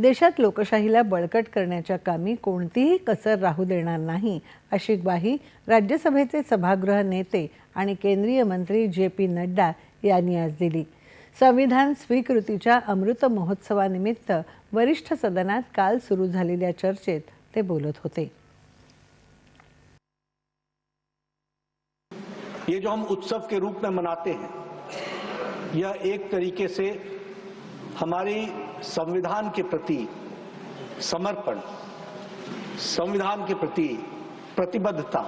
देशात लोकशाहीला बळकट करण्याच्या कामी कोणतीही कसर राहू देणार नाही अशी ग्वाही राज्यसभेचे सभागृह नेते आणि केंद्रीय मंत्री जे पी नड्डा यांनी आज दिली. संविधान स्वीकृतीच्या अमृत महोत्सवानिमित्त वरिष्ठ सदनात काल सुरू झालेल्या चर्चेत ते बोलत होते. ये जो हम उत्सव के रूप में मनाते हैं यह एक तरीके से हमारी संविधान के प्रति समर्पण, संविधान के प्रति प्रतिबद्धता,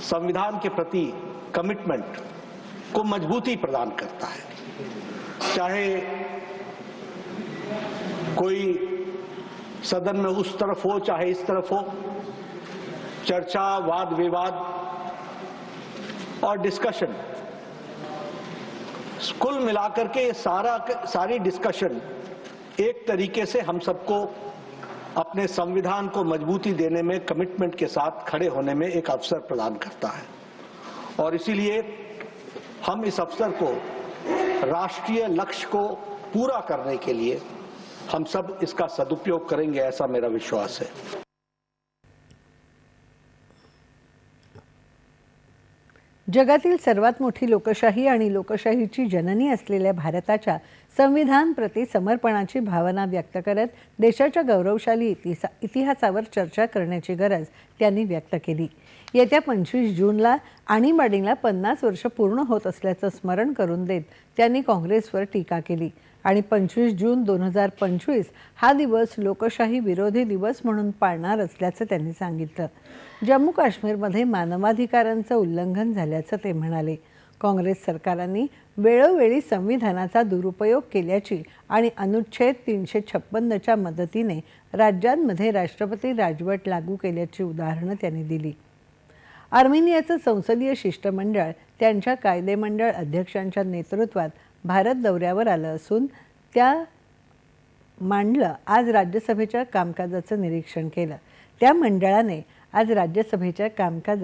संविधान के प्रति कमिटमेंट को मजबूती प्रदान करता है। चाहे कोई सदन में उस तरफ़ हो, चाहे इस तरफ़ हो, चर्चा वाद विवाद और डिस्कशन कुल मिलाकर के ये सारा सारी डिस्कशन एक तरीके से हम सबको अपने संविधान को मजबूती देने में कमिटमेंट के साथ खड़े होने में एक अवसर प्रदान करता है। और इसीलिए हम इस अवसर को, राष्ट्रीय लक्ष्य को पूरा करने के लिए हम सब इसका सदुपयोग करेंगे, ऐसा मेरा विश्वास है। जगातील सर्वात मोठी लोकशाही आणि लोकशाहीची जननी असलेल्या भारताच्या संविधान प्रति समर्पणाची भावना व्यक्त करत देशाच्या गौरवशाली इतिसा इतिहासावर चर्चा करण्याची गरज त्यांनी व्यक्त केली. येत्या पंचवीस जूनला आणीबाणीला पन्नास वर्ष पूर्ण होत असल्याचं स्मरण करून देत त्यांनी काँग्रेसवर टीका केली. आणि पंचवीस जून दोन हजार पंचवीस हा दिवस लोकशाही विरोधी दिवस म्हणून पाळणार असल्याचं त्यांनी सांगितलं. जम्मू काश्मीरमध्ये मानवाधिकारांचं उल्लंघन झाल्याचं ते म्हणाले. काँग्रेस सरकारांनी वेळोवेळी संविधानाचा दुरुपयोग केल्याची आणि अनुच्छेद तीनशे छप्पन्नच्या मदतीने राज्यांमध्ये राष्ट्रपती राजवट लागू केल्याची उदाहरणं त्यांनी दिली. आर्मेनियाचं संसदीय शिष्टमंडळ त्यांच्या कायदेमंडळ अध्यक्षांच्या नेतृत्वात भारत दौऱ्यावर आलं असून त्या मांडलं आज राज्यसभेच्या कामकाजाचं निरीक्षण केलं. त्या मंडळाने आज राज्यसभेच्या कामकाजात